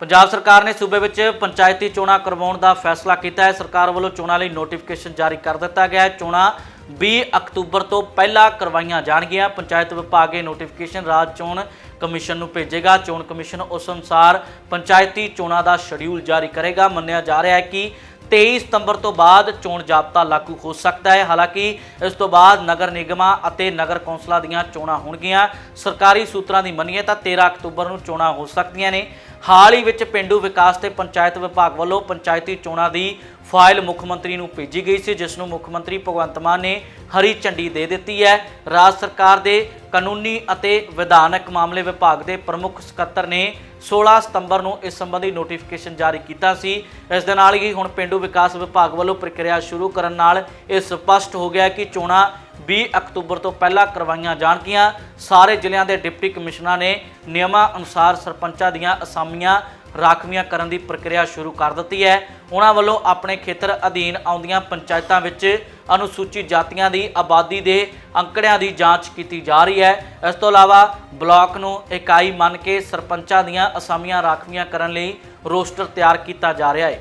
ਪੰਜਾਬ ਸਰਕਾਰ ਨੇ ਸੂਬੇ ਵਿੱਚ ਪੰਚਾਇਤੀ ਚੋਣਾਂ ਕਰਵਾਉਣ ਦਾ ਫੈਸਲਾ ਕੀਤਾ ਹੈ। ਸਰਕਾਰ ਵੱਲੋਂ ਚੋਣਾਂ ਲਈ ਨੋਟੀਫਿਕੇਸ਼ਨ ਜਾਰੀ ਕਰ ਦਿੱਤਾ ਗਿਆ ਹੈ। ਚੋਣਾਂ 20 ਅਕਤੂਬਰ ਤੋਂ ਪਹਿਲਾਂ ਕਰਵਾਈਆਂ ਜਾਣਗੀਆਂ। ਪੰਚਾਇਤ ਵਿਭਾਗ ਇਹ ਨੋਟੀਫਿਕੇਸ਼ਨ ਰਾਜ ਚੋਣ ਕਮਿਸ਼ਨ ਨੂੰ ਭੇਜੇਗਾ। ਚੋਣ ਕਮਿਸ਼ਨ ਉਸ ਅਨੁਸਾਰ ਪੰਚਾਇਤੀ ਚੋਣਾਂ ਦਾ ਸ਼ਡਿਊਲ ਜਾਰੀ ਕਰੇਗਾ। ਮੰਨਿਆ ਜਾ ਰਿਹਾ ਹੈ ਕਿ 23 ਸਤੰਬਰ ਤੋਂ ਬਾਅਦ ਚੋਣ ਜਾਬਤਾ ਲਾਗੂ ਹੋ ਸਕਦਾ ਹੈ। ਹਾਲਾਂਕਿ ਇਸ ਤੋਂ ਬਾਅਦ ਨਗਰ ਨਿਗਮਾਂ ਅਤੇ ਨਗਰ ਕੌਂਸਲਾਂ ਦੀਆਂ ਚੋਣਾਂ ਹੋਣਗੀਆਂ। ਸਰਕਾਰੀ ਸੂਤਰਾਂ ਦੀ ਮੰਨੀਏ ਤਾਂ 13 ਅਕਤੂਬਰ ਨੂੰ ਚੋਣਾਂ ਹੋ ਸਕਦੀਆਂ ਨੇ। ਹਾਲ ਹੀ ਵਿੱਚ ਪਿੰਡੂ ਵਿਕਾਸ ਤੇ ਪੰਚਾਇਤ ਵਿਭਾਗ ਵੱਲੋਂ ਪੰਚਾਇਤੀ ਚੋਣਾਂ ਦੀ ਫਾਈਲ ਮੁੱਖ ਮੰਤਰੀ ਨੂੰ ਭੇਜੀ ਗਈ ਸੀ, ਜਿਸ ਨੂੰ ਮੁੱਖ ਮੰਤਰੀ ਭਗਵੰਤ ਮਾਨ ਨੇ ਹਰੀ ਝੰਡੀ ਦੇ ਦਿੱਤੀ ਹੈ। ਰਾਜ ਸਰਕਾਰ ਦੇ ਕਾਨੂੰਨੀ ਅਤੇ ਵਿਧਾਨਕ ਮਾਮਲੇ ਵਿਭਾਗ ਦੇ ਪ੍ਰਮੁੱਖ ਸਕੱਤਰ ਨੇ 16 ਸਤੰਬਰ ਨੂੰ ਇਸ ਸੰਬੰਧੀ ਨੋਟੀਫਿਕੇਸ਼ਨ ਜਾਰੀ ਕੀਤਾ ਸੀ। ਇਸ ਦੇ ਨਾਲ ਹੀ ਹੁਣ ਪਿੰਡੂ ਵਿਕਾਸ ਵਿਭਾਗ ਵੱਲੋਂ ਪ੍ਰਕਿਰਿਆ ਸ਼ੁਰੂ ਕਰਨ ਨਾਲ ਇਹ ਸਪਸ਼ਟ ਹੋ ਗਿਆ ਕਿ ਚੋਣਾਂ 20 ਅਕਤੂਬਰ ਤੋਂ ਪਹਿਲਾਂ ਕਰਵਾਈਆਂ ਜਾਣਗੀਆਂ। ਸਾਰੇ ਜ਼ਿਲ੍ਹਿਆਂ ਦੇ ਡਿਪਟੀ ਕਮਿਸ਼ਨਰਾਂ ਨੇ ਨਿਯਮਾਂ ਅਨੁਸਾਰ ਸਰਪੰਚਾਂ ਦੀਆਂ ਅਸਾਮੀਆਂ ਰਾਖਵੀਆਂ ਕਰਨ ਦੀ ਪ੍ਰਕਿਰਿਆ ਸ਼ੁਰੂ ਕਰ ਦਿੱਤੀ ਹੈ। ਉਹਨਾਂ ਵੱਲੋਂ ਆਪਣੇ ਖੇਤਰ ਅਧੀਨ ਆਉਂਦੀਆਂ ਪੰਚਾਇਤਾਂ ਵਿੱਚ ਅਨੁਸੂਚਿਤ ਜਾਤੀਆਂ ਦੀ ਆਬਾਦੀ ਦੇ ਅੰਕੜਿਆਂ ਦੀ ਜਾਂਚ ਕੀਤੀ ਜਾ ਰਹੀ ਹੈ। ਇਸ ਤੋਂ ਇਲਾਵਾ ਬਲਾਕ ਨੂੰ ਇਕਾਈ ਮੰਨ ਕੇ ਸਰਪੰਚਾਂ ਦੀਆਂ ਅਸਾਮੀਆਂ ਰਾਖਵੀਆਂ ਕਰਨ ਲਈ ਰੋਸਟਰ ਤਿਆਰ ਕੀਤਾ ਜਾ ਰਿਹਾ ਹੈ।